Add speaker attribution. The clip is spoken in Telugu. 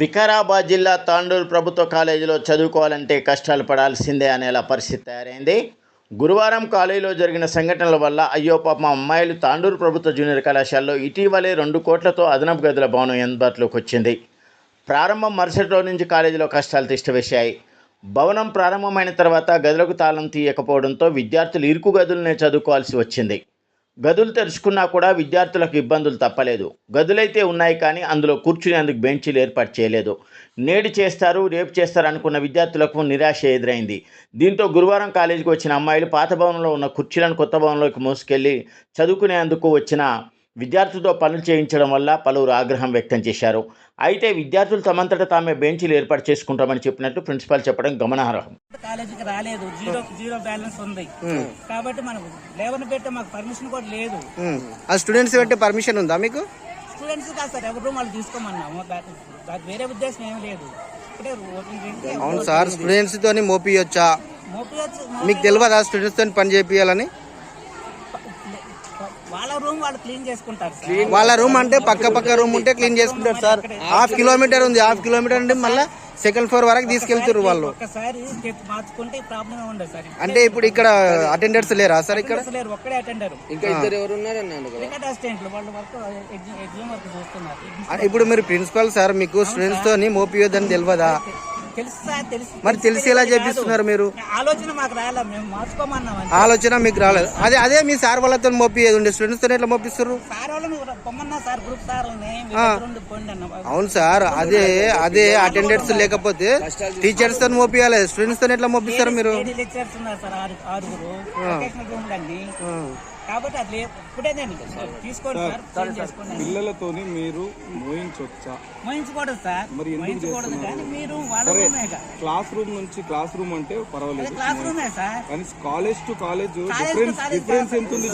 Speaker 1: వికారాబాద్ జిల్లా తాండూరు ప్రభుత్వ కాలేజీలో చదువుకోవాలంటే కష్టాలు పడాల్సిందే అనేలా పరిస్థితి తయారైంది. గురువారం కాలేజీలో జరిగిన సంఘటనల వల్ల అయ్యో పాప అమ్మాయిలు తాండూరు ప్రభుత్వ జూనియర్ కళాశాలలో ఇటీవలే రెండు కోట్లతో అదనపు గదుల భవనం అందుబాటులోకి వచ్చింది. ప్రారంభం మరుసటి రోజు నుంచి కాలేజీలో కష్టాలు తిష్టవేశాయి. భవనం ప్రారంభమైన తర్వాత గదులకు తాళం తీయకపోవడంతో విద్యార్థులు ఇరుకు గదులనే చదువుకోవాల్సి వచ్చింది. గదులు తెరుచుకున్నా కూడా విద్యార్థులకు ఇబ్బందులు తప్పలేదు. గదులైతే ఉన్నాయి కానీ అందులో కూర్చునేందుకు బెంచీలు ఏర్పాటు చేయలేదు. నేడు చేస్తారు రేపు చేస్తారు అనుకున్న విద్యార్థులకు నిరాశ ఎదురైంది. దీంతో గురువారం కాలేజీకి వచ్చిన అమ్మాయిలు పాత భవనంలో ఉన్న కుర్చీలను కొత్త భవనంలోకి మోసుకెళ్ళి చదువుకునేందుకు వచ్చిన విద్యార్థులతో పనులు చేయించడం వల్ల పలువురు ఆగ్రహం వ్యక్తం చేశారు. అయితే విద్యార్థులు తమంతట తామే బెంచీలు ఏర్పాటు చేసుకుంటామని చెప్పినట్లు ప్రిన్సిపాల్ చెప్పడం గమనార్హం.
Speaker 2: కాలేజీకి రాలేదు. జీరో జీరో బ్యాలెన్స్ ఉంది. కాబట్టి మనం లేవర్ పెట్టే మాకు పర్మిషన్ కూడా లేదు.
Speaker 3: ఆ స్టూడెంట్స్ పెట్టే పర్మిషన్ ఉందా మీకు?
Speaker 2: స్టూడెంట్స్ కాదు సార్ ఎవరు వాళ్ళు తీసుకోమన్నాము. వేరే ఉద్దేశం ఏం లేదు.
Speaker 3: అవును సార్ స్టూడెంట్స్ తోని మోపియొచ్చా?
Speaker 2: మోపియచ్చు
Speaker 3: మీకు తెలియదా స్టూడెంట్స్ తోని పని చేపియాలని
Speaker 2: వాళ్ళ రూమ్ వాళ్ళు క్లీన్ చేసుకుంటారు సార్.
Speaker 3: వాళ్ళ రూమ్ అంటే పక్క పక్క రూమ్ ఉంటే క్లీన్ చేసుకుంటారు సార్. హాఫ్ కిలోమీటర్ ఉంది హాఫ్ కిలోమీటర్ అంటే మళ్ళీ సెకండ్ ఫ్లోర్ వరకు తీసుకెళ్తారు వాళ్ళు. అంటే ఇప్పుడు ఇక్కడ అటెండర్స్ లేరా సార్ ఇక్కడ? ఇప్పుడు మీరు ప్రిన్సిపల్ సార్ మీకు స్టూడెంట్స్ తోని మోపియొద్దని తెలియదా మరి తెలిసి ఎలా చేపిస్తున్నారు మీరు?
Speaker 2: ఆలోచన మాకు రాలే మేము మార్చుకోమన్నాం.
Speaker 3: ఆలోచన మీకు రాలేదు. అదే అదే మీ సార్ వాళ్ళతో మోపియేది ఉండే. స్టూడెంట్స్తో ఎట్లా మోపిస్తారు అవును సార్ అదే అదే అటెండెన్స్ లేకపోతే టీచర్స్తో మోపియాలి స్టూడెంట్స్తో ఎట్లా మోపిస్తారు మీరు?
Speaker 2: కాబట్టి అది ఇప్పుడే నేను తీసుకోండి సార్ చేంజ్ చేసుకోండి.
Speaker 4: పిల్లలతోని మీరు మోయించొచ్చా?
Speaker 2: మోయించకూడదు సార్
Speaker 4: మరి
Speaker 2: మోయించకూడదు కానీ మీరు వాళ్ళ రూమే.
Speaker 4: క్లాస్ రూమ్ నుంచి క్లాస్ రూమ్ అంటే పర్వాలేదు.
Speaker 2: క్లాస్ రూమే సార్.
Speaker 4: కానీ college to college difference difference. ఎంత ఉంది